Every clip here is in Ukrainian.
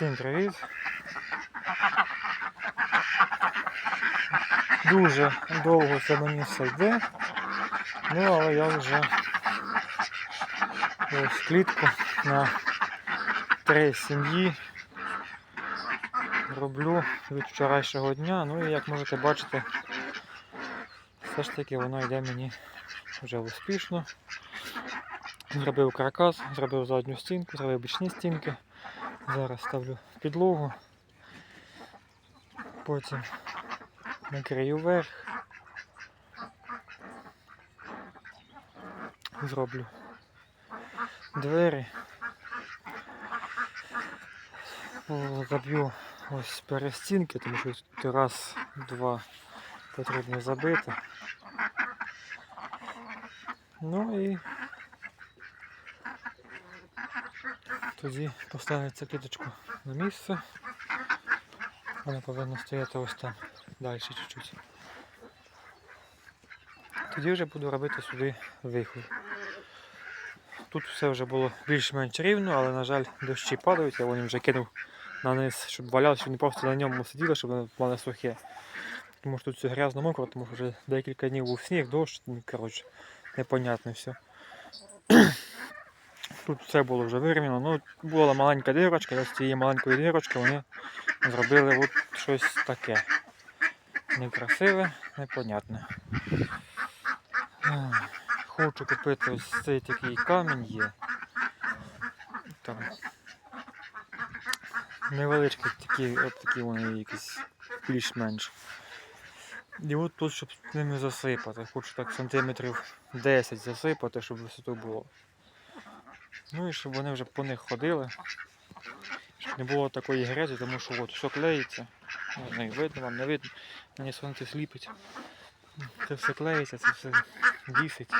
Всім привіт. Дуже довго це мені все йде. Ну, але я вже ось клітку на три сім'ї роблю від вчорашнього дня. Ну і як можете бачити, все ж таки воно йде мені вже успішно. Зробив каркас, зробив задню стінку, зробив бічні стінки. Зараз ставлю підлогу. Потім накрию верх. Зроблю двері. Заб'ю ось перестінки, тому що тут раз, два потрібно забити. Ну і тоді поставиться кліточку на місце. Вона повинна стояти ось там далі чуть-чуть. Тоді вже буду робити сюди виход. Тут все вже було більш-менш рівно, але, на жаль, дощі падають, я вони вже кинув на низ, щоб валялося, щоб не просто на ньому сиділо, щоб воно було сухе. Тому що тут все грязно мокро, тому що вже декілька днів був сніг, дощ, ну, коротше, непонятно все. Тут все було вже вирівняно. Ну, була маленька дирочка, і з цієї маленької дирочки вони зробили от щось таке. Некрасиве, непонятне. Хочу купити ось цей такий камінь є. Там невеличкі такі, от такі вони якісь більш-менш. І от тут, щоб ними засипати. Хочу так сантиметрів 10 засипати, щоб висоту було. Ну і щоб вони вже по них ходили. Щоб не було такої грязі, тому що от все клеїться. Не знаю, видно вам, не видно. Мені сонце сліпить. Це все клеїться, це все вісить.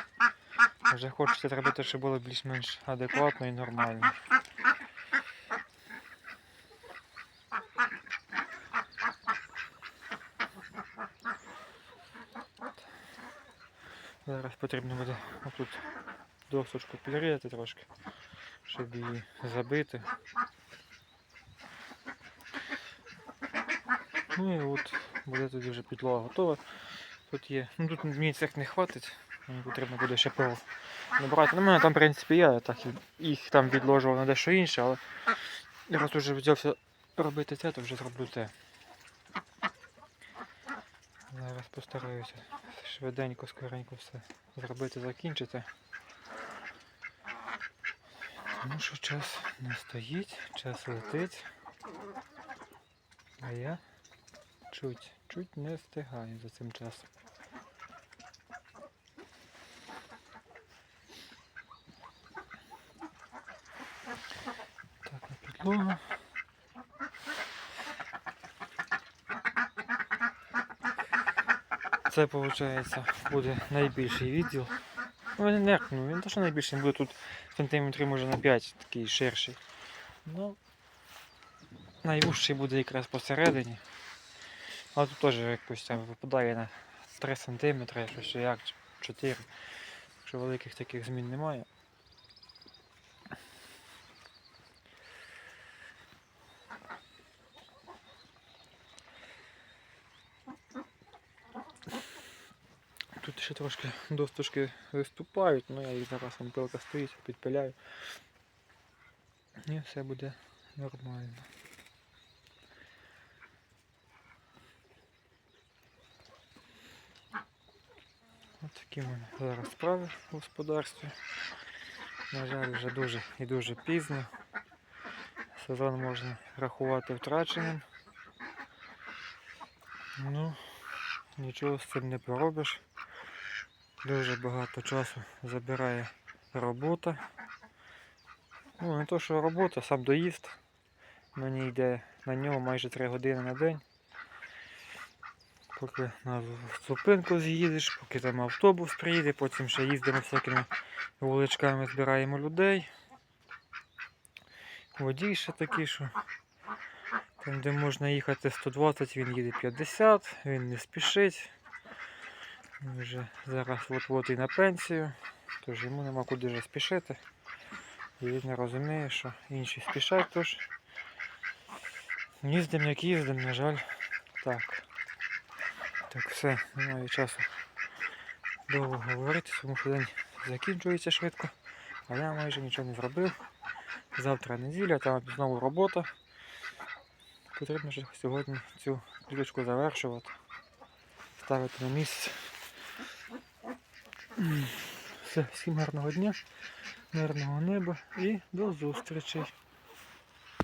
Вже хочеться зробити, щоб було більш-менш адекватно і нормально. Зараз потрібно буде отут досочку підрізати трошки, щоб її забити. Ну і от буде тоді вже підлога готова. Тут є. Ну тут мені цих не хватить. Мені потрібно буде ще пиво набрати. Ну, мене там, в принципі, я так їх там відложував на дещо інше, але раз уже взявся робити це, то вже зроблю те. Зараз постараюся швиденько, скоренько все зробити, закінчити. Тому що час не стоїть, час летить. А я чуть, чуть не встигаю за цим часом. Так, на підлогу. Це виходить буде найбільший відділ. Ну він не ну, він що найбільший, він буде тут сантиметрів може на 5 такий ширший. Ну найвужчий буде якраз посередині. Але тут теж якось там випадає на 3 см, щось як 4. Якщо великих таких змін немає. Тут ще трошки досточки виступають, але я їх зараз вон пилка стоїть, підпиляю. І все буде нормально. Ось такі в зараз справи в господарстві. На жаль, вже дуже і дуже пізно. Сезон можна рахувати втраченим. Ну, нічого з цим не поробиш. Дуже багато часу забирає робота. Ну, не то, що робота, сам доїзд. Мені йде на нього майже 3 години на день. Поки на зупинку з'їдеш, поки там автобус приїде, потім ще їздимо всякими вуличками, збираємо людей. Водій ще такий, що там, де можна їхати 120, він їде 50, він не спішить. Він вже зараз от-от і на пенсію, тож йому нема куди вже спішити. І він не розуміє, що інші спішать, тож Їздимо, як їздимо, на жаль. Так. Так, все, немає часу довго говорити, тому що день закінчується швидко, а я майже нічого не зробив. Завтра неділя, там знову робота. Потрібно сьогодні цю кліточку завершувати, ставити на місце. Все, всім гарного дня, мирного неба і до зустрічей.